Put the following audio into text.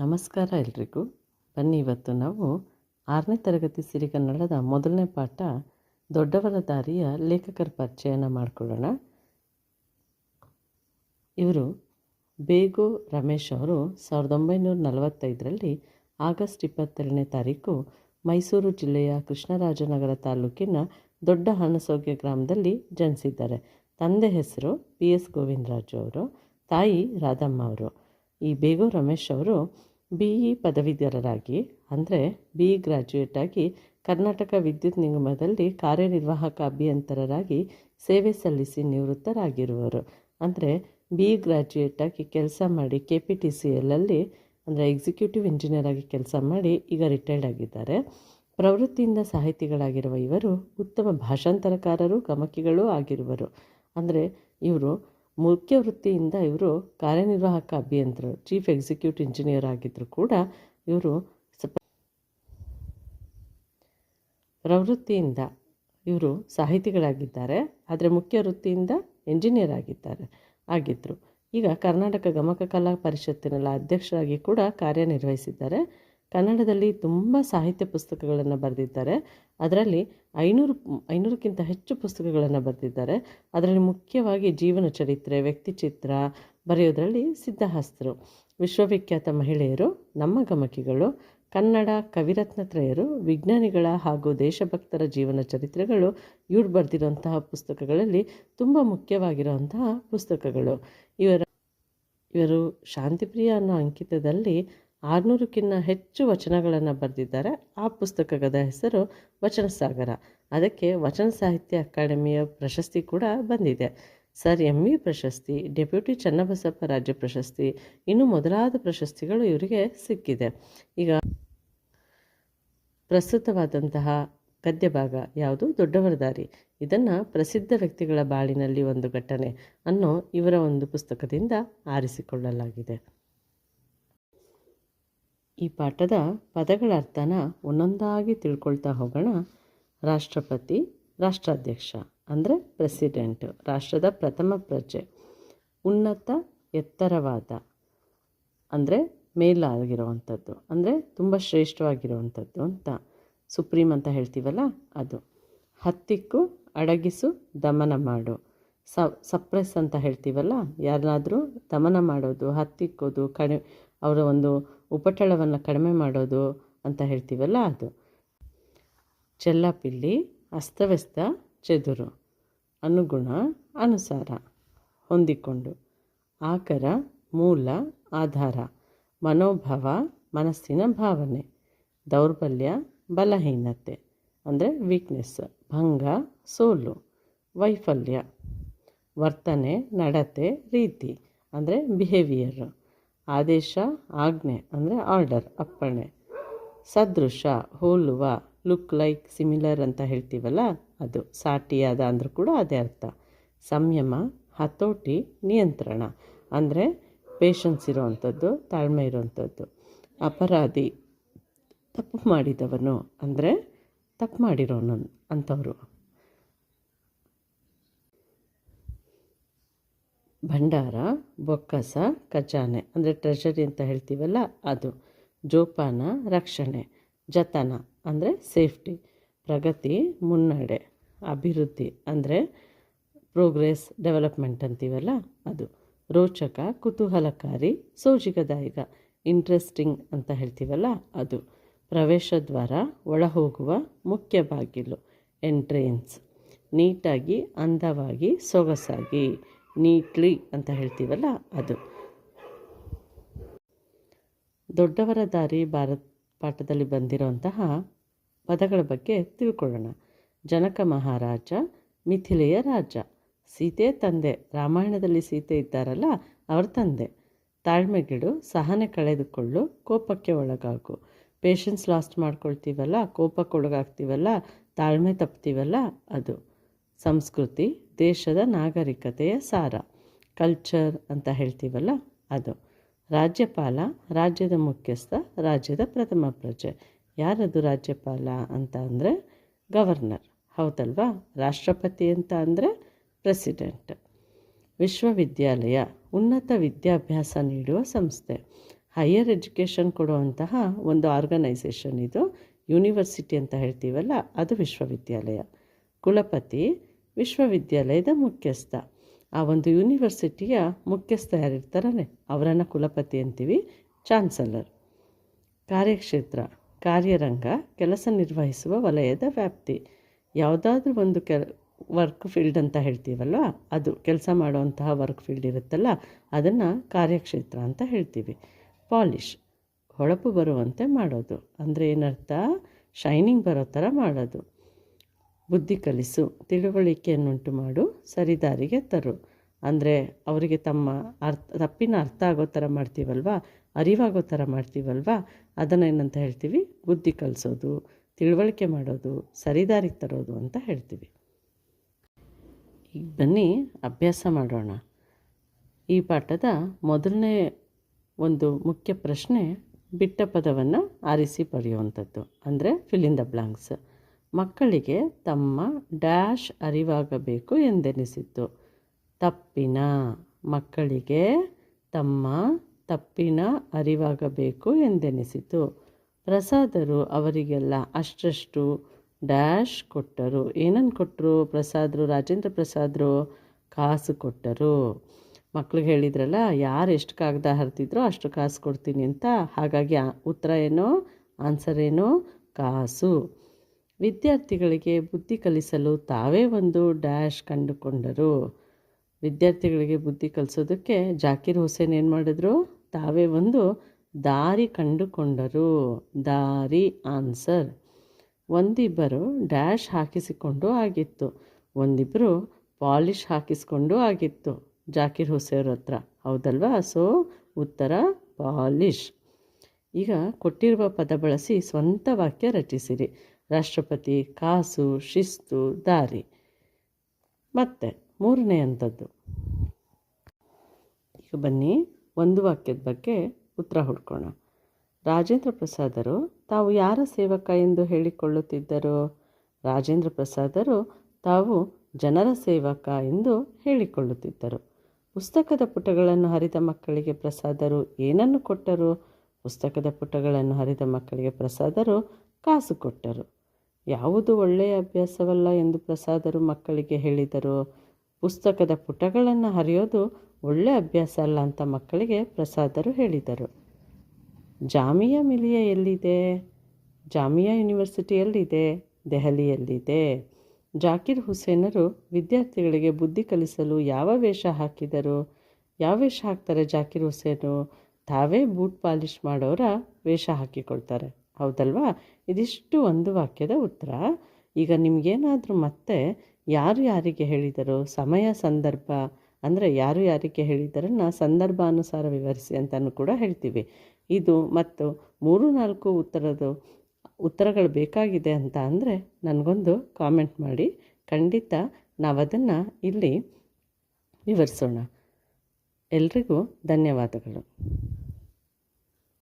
ನಮಸ್ಕಾರ ಎಲ್ರಿಗೂ. ಬನ್ನಿ ಇವತ್ತು ನಾವು ಆರನೇ ತರಗತಿ ಸಿರಿಗನ್ನಡದ ಮೊದಲನೇ ಪಾಠ ದೊಡ್ಡವರ ದಾರಿಯ ಲೇಖಕರ ಪರಿಚಯನ ಮಾಡಿಕೊಳ್ಳೋಣ. ಇವರು ಬೇಗು ರಮೇಶ್ ಅವರು ಸಾವಿರದ ಒಂಬೈನೂರ ನಲವತ್ತೈದರಲ್ಲಿ ಆಗಸ್ಟ್ ಇಪ್ಪತ್ತೆರಡನೇ ತಾರೀಕು ಮೈಸೂರು ಜಿಲ್ಲೆಯ ಕೃಷ್ಣರಾಜನಗರ ತಾಲೂಕಿನ ದೊಡ್ಡ ಹಣಸೋಗ್ಯ ಗ್ರಾಮದಲ್ಲಿ ಜನಿಸಿದ್ದಾರೆ. ತಂದೆ ಹೆಸರು ಪಿ ಎಸ್ ಗೋವಿಂದರಾಜು ಅವರು, ತಾಯಿ ರಾಧಮ್ಮ ಅವರು. ಈ ಬೇಗು ರಮೇಶ್ ಅವರು ಬಿ ಇ ಪದವೀಧರರಾಗಿ, ಅಂದರೆ ಬಿ ಇ ಗ್ರ್ಯಾಜುಯೇಟ್ ಆಗಿ ಕರ್ನಾಟಕ ವಿದ್ಯುತ್ ನಿಗಮದಲ್ಲಿ ಕಾರ್ಯನಿರ್ವಾಹಕ ಅಭಿಯಂತರರಾಗಿ ಸೇವೆ ಸಲ್ಲಿಸಿ ನಿವೃತ್ತರಾಗಿರುವರು. ಅಂದರೆ ಬಿ ಇ ಗ್ರ್ಯಾಜುಯೇಟ್ ಆಗಿ ಕೆಲಸ ಮಾಡಿ ಕೆ ಪಿ ಟಿ ಸಿ ಎಲ್ಲಲ್ಲಿ ಅಂದರೆ ಎಕ್ಸಿಕ್ಯೂಟಿವ್ ಇಂಜಿನಿಯರ್ ಆಗಿ ಕೆಲಸ ಮಾಡಿ ಈಗ ರಿಟೈರ್ಡ್ ಆಗಿದ್ದಾರೆ. ಪ್ರವೃತ್ತಿಯಿಂದ ಸಾಹಿತಿಗಳಾಗಿರುವ ಇವರು ಉತ್ತಮ ಭಾಷಾಂತರಕಾರರು, ಗಮಕಿಗಳೂ ಆಗಿರುವರು. ಅಂದರೆ ಇವರು ಮುಖ್ಯ ವೃತ್ತಿಯಿಂದ ಇವರು ಕಾರ್ಯನಿರ್ವಾಹಕ ಅಭಿಯಂತರರು ಚೀಫ್ ಎಕ್ಸಿಕ್ಯೂಟಿವ್ ಇಂಜಿನಿಯರ್ ಆಗಿದ್ದರೂ ಕೂಡ ಇವರು ಪ್ರವೃತ್ತಿಯಿಂದ ಇವರು ಸಾಹಿತಿಗಳಾಗಿದ್ದಾರೆ, ಆದರೆ ಮುಖ್ಯ ವೃತ್ತಿಯಿಂದ ಇಂಜಿನಿಯರ್ ಆಗಿದ್ದಾರೆ ಆಗಿದ್ದರು ಈಗ ಕರ್ನಾಟಕ ಗಮಕ ಕಲಾ ಪರಿಷತ್ತಿನಲ್ಲಿ ಅಧ್ಯಕ್ಷರಾಗಿ ಕೂಡ ಕಾರ್ಯನಿರ್ವಹಿಸಿದ್ದಾರೆ. ಕನ್ನಡದಲ್ಲಿ ತುಂಬ ಸಾಹಿತ್ಯ ಪುಸ್ತಕಗಳನ್ನು ಬರೆದಿದ್ದಾರೆ. ಅದರಲ್ಲಿ ಐನೂರು, ಐನೂರಕ್ಕಿಂತ ಹೆಚ್ಚು ಪುಸ್ತಕಗಳನ್ನು ಬರೆದಿದ್ದಾರೆ. ಅದರಲ್ಲಿ ಮುಖ್ಯವಾಗಿ ಜೀವನ ಚರಿತ್ರೆ, ವ್ಯಕ್ತಿ ಚಿತ್ರ ಬರೆಯೋದರಲ್ಲಿ ಸಿದ್ಧಹಸ್ತರು, ವಿಶ್ವವಿಖ್ಯಾತ ಮಹಿಳೆಯರು, ನಮ್ಮ ಗಮಕಿಗಳು, ಕನ್ನಡ ಕವಿರತ್ನತ್ರಯರು, ವಿಜ್ಞಾನಿಗಳ ಹಾಗೂ ದೇಶಭಕ್ತರ ಜೀವನ ಚರಿತ್ರೆಗಳು ಇವ್ರು ಬರೆದಿರುವಂತಹ ಪುಸ್ತಕಗಳಲ್ಲಿ ತುಂಬ ಮುಖ್ಯವಾಗಿರುವಂತಹ ಪುಸ್ತಕಗಳು. ಇವರ, ಇವರು ಶಾಂತಿಪ್ರಿಯ ಅನ್ನೋ ಅಂಕಿತದಲ್ಲಿ ಆರುನೂರಕ್ಕಿಂತ ಹೆಚ್ಚು ವಚನಗಳನ್ನು ಬರೆದಿದ್ದಾರೆ. ಆ ಪುಸ್ತಕದ ಹೆಸರು ವಚನ ಸಾಗರ ಅದಕ್ಕೆ ವಚನ ಸಾಹಿತ್ಯ ಅಕಾಡೆಮಿಯ ಪ್ರಶಸ್ತಿ ಕೂಡ ಬಂದಿದೆ. ಸರ್ ಎಂ ವಿ ಪ್ರಶಸ್ತಿ, ಡೆಪ್ಯೂಟಿ ಚನ್ನಬಸಪ್ಪ ರಾಜ್ಯ ಪ್ರಶಸ್ತಿ, ಇನ್ನು ಮೊದಲಾದ ಪ್ರಶಸ್ತಿಗಳು ಇವರಿಗೆ ಸಿಕ್ಕಿದೆ. ಈಗ ಪ್ರಸ್ತುತವಾದಂತಹ ಗದ್ಯ ಭಾಗ ಯಾವುದು? ದೊಡ್ಡವರ ದಾರಿ. ಇದನ್ನು ಪ್ರಸಿದ್ಧ ವ್ಯಕ್ತಿಗಳ ಬಾಳಿನಲ್ಲಿ ಒಂದು ಘಟನೆ ಅನ್ನೋ ಇವರ ಒಂದು ಪುಸ್ತಕದಿಂದ ಆರಿಸಿಕೊಳ್ಳಲಾಗಿದೆ. ಈ ಪಾಠದ ಪದಗಳ ಅರ್ಥನ ಒಂದೊಂದಾಗಿ ತಿಳ್ಕೊಳ್ತಾ ಹೋಗೋಣ. ರಾಷ್ಟ್ರಪತಿ, ರಾಷ್ಟ್ರಾಧ್ಯಕ್ಷ, ಅಂದರೆ ಪ್ರೆಸಿಡೆಂಟ್, ರಾಷ್ಟ್ರದ ಪ್ರಥಮ ಪ್ರಜೆ. ಉನ್ನತ, ಎತ್ತರವಾದ, ಅಂದರೆ ಮೇಲಾಗಿರುವಂಥದ್ದು, ಅಂದರೆ ತುಂಬ ಶ್ರೇಷ್ಠವಾಗಿರುವಂಥದ್ದು ಅಂತ. ಸುಪ್ರೀಂ ಅಂತ ಹೇಳ್ತೀವಲ್ಲ ಅದು. ಹತ್ತಿಕ್ಕು, ಅಡಗಿಸು, ದಮನ ಮಾಡು. ಸಪ್ರೆಸ್ ಅಂತ ಹೇಳ್ತೀವಲ್ಲ ಯಾರನ್ನಾದರೂ ದಮನ ಮಾಡೋದು, ಹತ್ತಿಕ್ಕೋದು ಕಡಿ ಅವರ ಒಂದು ಉಪಟಳವನ್ನು ಕಡಿಮೆ ಮಾಡೋದು ಅಂತ ಹೇಳ್ತೀವಲ್ಲ ಅದು. ಚೆಲ್ಲಾಪಿಲ್ಲಿ, ಅಸ್ತವ್ಯಸ್ತ, ಚದುರು, ಅನುಗುಣ, ಅನುಸಾರ, ಹೊಂದಿಕೊಂಡು, ಆಕರ, ಮೂಲ, ಆಧಾರ, ಮನೋಭಾವ, ಮನಸ್ಸಿನ ಭಾವನೆ, ದೌರ್ಬಲ್ಯ, ಬಲಹೀನತೆ, ಅಂದರೆ ವೀಕ್ನೆಸ್ ಭಂಗ, ಸೋಲು, ವೈಫಲ್ಯ, ವರ್ತನೆ, ನಡತೆ, ರೀತಿ, ಅಂದರೆ ಬಿಹೇವಿಯರು ಆದೇಶ, ಆಜ್ಞೆ ಅಂದರೆ ಆರ್ಡರ್, ಅಪ್ಪಣೆ. ಸದೃಶ, ಹೋಲುವ, ಲುಕ್ ಲೈಕ್, ಸಿಮಿಲರ್ ಅಂತ ಹೇಳ್ತೀವಲ್ಲ, ಅದು ಸಾಟಿಯಾದ ಅಂದರೂ ಕೂಡ ಅದೇ ಅರ್ಥ. ಸಂಯಮ, ಹತೋಟಿ, ನಿಯಂತ್ರಣ ಅಂದರೆ ಪೇಷನ್ಸ್ ಇರೋವಂಥದ್ದು, ತಾಳ್ಮೆ ಇರೋವಂಥದ್ದು. ಅಪರಾಧಿ, ತಪ್ಪು ಮಾಡಿದವನು ಅಂದರೆ ತಪ್ಪು ಮಾಡಿರೋನು ಅಂಥವ್ರು ಭಂಡಾರ, ಬೊಕ್ಕಸ, ಖಜಾನೆ ಅಂದರೆ ಟ್ರೆಷರಿ ಅಂತ ಹೇಳ್ತೀವಲ್ಲ ಅದು. ಜೋಪಾನ, ರಕ್ಷಣೆ, ಜತನ ಅಂದರೆ ಸೇಫ್ಟಿ ಪ್ರಗತಿ, ಮುನ್ನಡೆ, ಅಭಿವೃದ್ಧಿ ಅಂದರೆ ಪ್ರೋಗ್ರೆಸ್ ಡೆವಲಪ್ಮೆಂಟ್ ಅಂತೀವಲ್ಲ ಅದು. ರೋಚಕ, ಕುತೂಹಲಕಾರಿ, ಸೋಜಿಗದಾಯಕ ಇಂಟ್ರೆಸ್ಟಿಂಗ್ ಅಂತ ಹೇಳ್ತೀವಲ್ಲ ಅದು. ಪ್ರವೇಶ ದ್ವಾರ ಒಳ ಹೋಗುವ ಮುಖ್ಯ ಬಾಗಿಲು ಎಂಟ್ರೆನ್ಸ್ ನೀಟಾಗಿ, ಅಂದವಾಗಿ, ಸೊಗಸಾಗಿ. ನೀಟ್ಲಿ ಅಂತ ಹೇಳ್ತೀವಲ್ಲ ಅದು. ದೊಡ್ಡವರ ದಾರಿ ಭಾರತ್ ಪಾಠದಲ್ಲಿ ಬಂದಿರುವಂತಹ ಪದಗಳ ಬಗ್ಗೆ ತಿಳ್ಕೊಳ್ಳೋಣ. ಜನಕ ಮಹಾರಾಜ, ಮಿಥಿಲೆಯ ರಾಜ, ಸೀತೆ ತಂದೆ, ರಾಮಾಯಣದಲ್ಲಿ ಸೀತೆ ಇದ್ದಾರಲ್ಲ ಅವರ ತಂದೆ. ತಾಳ್ಮೆಗಿಡು, ಸಹನೆ ಕಳೆದುಕೊಳ್ಳು, ಕೋಪಕ್ಕೆ ಒಳಗಾಗು. ಪೇಷನ್ಸ್ ಲಾಸ್ಟ್ ಮಾಡ್ಕೊಳ್ತೀವಲ್ಲ, ಕೋಪಕ್ಕೆ ಒಳಗಾಗ್ತೀವಲ್ಲ, ತಾಳ್ಮೆ ತಪ್ತೀವಲ್ಲ ಅದು. ಸಂಸ್ಕೃತಿ ದೇಶದ ನಾಗರಿಕತೆಯ ಸಾರ. ಕಲ್ಚರ್ ಅಂತ ಹೇಳ್ತೀವಲ್ಲ ಅದು. ರಾಜ್ಯಪಾಲ, ರಾಜ್ಯದ ಮುಖ್ಯಸ್ಥ, ರಾಜ್ಯದ ಪ್ರಥಮ ಪ್ರಜೆ. ಯಾರದು ರಾಜ್ಯಪಾಲ ಅಂತ ಅಂದರೆ ಗವರ್ನರ್ ಹೌದಲ್ವಾ? ರಾಷ್ಟ್ರಪತಿ ಅಂತ ಅಂದರೆ ಪ್ರೆಸಿಡೆಂಟ್ ವಿಶ್ವವಿದ್ಯಾಲಯ, ಉನ್ನತ ವಿದ್ಯಾಭ್ಯಾಸ ನೀಡುವ ಸಂಸ್ಥೆ. ಹೈಯರ್ ಎಜುಕೇಷನ್ ಕೊಡುವಂತಹ ಒಂದು ಆರ್ಗನೈಸೇಷನ್ ಇದು. ಯೂನಿವರ್ಸಿಟಿ ಅಂತ ಹೇಳ್ತೀವಲ್ಲ, ಅದು ವಿಶ್ವವಿದ್ಯಾಲಯ. ಕುಲಪತಿ ವಿಶ್ವವಿದ್ಯಾಲಯದ ಮುಖ್ಯಸ್ಥ. ಆ ಒಂದು ಯೂನಿವರ್ಸಿಟಿಯ ಮುಖ್ಯಸ್ಥ ಯಾರಿರ್ತಾರಲ್ಲ ಅವರನ್ನು ಕುಲಪತಿ ಅಂತೀವಿ, ಚಾನ್ಸಲರ್. ಕಾರ್ಯಕ್ಷೇತ್ರ, ಕಾರ್ಯರಂಗ, ಕೆಲಸ ನಿರ್ವಹಿಸುವ ವಲಯದ ವ್ಯಾಪ್ತಿ. ಯಾವುದಾದ್ರೂ ಒಂದು ಕೆಲ, ವರ್ಕ್ ಫೀಲ್ಡ್ ಅಂತ ಹೇಳ್ತೀವಲ್ವ? ಅದು ಕೆಲಸ ಮಾಡುವಂತಹ ವರ್ಕ್ ಫೀಲ್ಡ್ ಇರುತ್ತಲ್ಲ, ಅದನ್ನು ಕಾರ್ಯಕ್ಷೇತ್ರ ಅಂತ ಹೇಳ್ತೀವಿ. ಪಾಲಿಷ್ ಹೊಳಪು ಬರುವಂತೆ ಮಾಡೋದು. ಅಂದರೆ ಏನರ್ಥ? ಶೈನಿಂಗ್ ಬರೋ ಥರ ಮಾಡೋದು. ಬುದ್ಧಿ ಕಲಿಸು, ತಿಳುವಳಿಕೆಯನ್ನುಂಟು ಮಾಡು, ಸರಿದಾರಿಗೆ ತರು. ಅಂದರೆ ಅವರಿಗೆ ತಮ್ಮ ಅರ್ಥ, ತಪ್ಪಿನ ಅರ್ಥ ಆಗೋ ಥರ ಮಾಡ್ತೀವಲ್ವ? ಅರಿವಾಗೋ ಥರ ಮಾಡ್ತೀವಲ್ವ? ಅದನ್ನು ಏನಂತ ಹೇಳ್ತೀವಿ? ಬುದ್ಧಿ ಕಲಿಸೋದು, ತಿಳುವಳಿಕೆ ಮಾಡೋದು, ಸರಿದಾರಿಗೆ ತರೋದು ಅಂತ ಹೇಳ್ತೀವಿ. ಈಗ ಬನ್ನಿ, ಅಭ್ಯಾಸ ಮಾಡೋಣ. ಈ ಪಾಠದ ಮೊದಲನೇ ಒಂದು ಮುಖ್ಯ ಪ್ರಶ್ನೆ, ಬಿಟ್ಟ ಪದವನ್ನು ಆರಿಸಿ ಪಡೆಯುವಂಥದ್ದು. ಅಂದರೆ ಫಿಲ್ ದ ಬ್ಲಾಂಕ್ಸ್ ಮಕ್ಕಳಿಗೆ ತಮ್ಮ ಡ್ಯಾಶ್ ಅರಿವಾಗಬೇಕು ಎಂದೆನಿಸಿತು. ತಪ್ಪಿನ ಮಕ್ಕಳಿಗೆ ತಮ್ಮ ತಪ್ಪಿನ ಅರಿವಾಗಬೇಕು ಎಂದೆನಿಸಿತು. ಪ್ರಸಾದರು ಅವರಿಗೆಲ್ಲ ಅಷ್ಟಷ್ಟು ಡ್ಯಾಶ್ ಕೊಟ್ಟರು. ಏನನ್ನು ಕೊಟ್ಟರು? ಪ್ರಸಾದರು, ರಾಜೇಂದ್ರ ಪ್ರಸಾದರು ಕಾಸು ಕೊಟ್ಟರು. ಮಕ್ಳಿಗೆ ಹೇಳಿದ್ರಲ್ಲ, ಯಾರು ಎಷ್ಟು ಕಾಗದ ಹರಿದಿದ್ರೋ ಅಷ್ಟು ಕಾಸು ಕೊಡ್ತೀನಿ ಅಂತ. ಹಾಗಾಗಿ ಉತ್ತರ ಏನೋ? ಆನ್ಸರ್ ಏನೋ? ಕಾಸು. ವಿದ್ಯಾರ್ಥಿಗಳಿಗೆ ಬುದ್ಧಿ ಕಲಿಸಲು ತಾವೇ ಒಂದು ಡ್ಯಾಶ್ ಕಂಡುಕೊಂಡರು. ವಿದ್ಯಾರ್ಥಿಗಳಿಗೆ ಬುದ್ಧಿ ಕಲಿಸೋದಕ್ಕೆ ಜಾಕಿರ್ ಹುಸೇನ್ ಏನು ಮಾಡಿದ್ರು? ತಾವೇ ಒಂದು ದಾರಿ ಕಂಡುಕೊಂಡರು. ದಾರಿ ಆನ್ಸರ್. ಒಂದಿಬ್ಬರು ಡ್ಯಾಶ್ ಹಾಕಿಸಿಕೊಂಡು ಆಗಿತ್ತು. ಒಂದಿಬ್ಬರು ಪಾಲಿಷ್ ಹಾಕಿಸ್ಕೊಂಡು ಆಗಿತ್ತು. ಜಾಕಿರ್ ಹುಸೇನ್ ಹತ್ರ. ಹೌದಲ್ವಾ? ಸೊ, ಉತ್ತರ ಪಾಲಿಷ್ ಈಗ ಕೊಟ್ಟಿರುವ ಪದ ಬಳಸಿ ಸ್ವಂತ ವಾಕ್ಯ ರಚಿಸಿರಿ. ರಾಷ್ಟ್ರಪತಿ ಕಾಸು, ಶಿಸ್ತು, ದಾರಿ. ಮತ್ತೆ ಮೂರನೇ ಅಂಥದ್ದು ಈಗ ಬನ್ನಿ, ಒಂದು ವಾಕ್ಯದ ಬಗ್ಗೆ ಉತ್ತರ ಹುಡ್ಕೋಣ. ರಾಜೇಂದ್ರ ಪ್ರಸಾದರು, ತಾವು ಯಾರ ಸೇವಕ ಎಂದು ಹೇಳಿಕೊಳ್ಳುತ್ತಿದ್ದರು? ರಾಜೇಂದ್ರ ಪ್ರಸಾದರು, ತಾವು ಜನರ ಸೇವಕ ಎಂದು ಹೇಳಿಕೊಳ್ಳುತ್ತಿದ್ದರು. ಪುಸ್ತಕದ ಪುಟಗಳನ್ನು ಹರಿದ ಮಕ್ಕಳಿಗೆ ಪ್ರಸಾದರು ಏನನ್ನು ಕೊಟ್ಟರು? ಪುಸ್ತಕದ ಪುಟಗಳನ್ನು ಹರಿದ ಮಕ್ಕಳಿಗೆ ಪ್ರಸಾದರು ಕಾಸು ಕೊಟ್ಟರು. ಯಾವುದು ಒಳ್ಳೆಯ ಅಭ್ಯಾಸವಲ್ಲ ಎಂದು ಪ್ರಸಾದರು ಮಕ್ಕಳಿಗೆ ಹೇಳಿದರು. ಪುಸ್ತಕದ ಪುಟಗಳನ್ನು ಹರಿಯೋದು ಒಳ್ಳೆಯ ಅಭ್ಯಾಸ ಅಲ್ಲ ಅಂತ ಮಕ್ಕಳಿಗೆ ಪ್ರಸಾದರು ಹೇಳಿದರು. ಜಾಮಿಯಾ ಮಿಲಿಯ ಎಲ್ಲಿದೆ ಜಾಮಿಯಾ ಯೂನಿವರ್ಸಿಟಿ ಎಲ್ಲಿದೆ ದೆಹಲಿಯಲ್ಲಿದೆ. ಜಾಕಿರ್ ಹುಸೇನರು ವಿದ್ಯಾರ್ಥಿಗಳಿಗೆ ಬುದ್ಧಿ ಕಲಿಸಲು ಯಾವ ವೇಷ ಹಾಕಿದರು? ಯಾವ ವೇಷ ಹಾಕ್ತಾರೆ ಜಾಕಿರ್ ಹುಸೇನು? ತಾವೇ ಬೂಟ್ ಪಾಲಿಷ್ ಮಾಡೋರ ವೇಷ ಹಾಕಿಕೊಳ್ತಾರೆ. ಹೌದಲ್ವಾ? ಇದಿಷ್ಟು ಒಂದು ವಾಕ್ಯದ ಉತ್ತರ. ಈಗ ನಿಮಗೇನಾದರೂ ಮತ್ತೆ ಯಾರು ಯಾರಿಗೆ ಹೇಳಿದರು? ಸಮಯ, ಸಂದರ್ಭ, ಅಂದರೆ ಯಾರು ಯಾರಿಗೆ ಹೇಳಿದರನ್ನು ಸಂದರ್ಭಾನುಸಾರ ವಿವರಿಸಿ ಅಂತಲೂ ಕೂಡ ಹೇಳ್ತೀವಿ. ಇದು ಮತ್ತು ಮೂರು, ನಾಲ್ಕು ಉತ್ತರದ ಉತ್ತರಗಳು ಬೇಕಾಗಿದೆ ಅಂತ ಅಂದರೆ ನನಗೊಂದು ಕಾಮೆಂಟ್ ಮಾಡಿ. ಖಂಡಿತ ನಾವು ಅದನ್ನು ಇಲ್ಲಿ ವಿವರಿಸೋಣ. ಎಲ್ರಿಗೂ ಧನ್ಯವಾದಗಳು.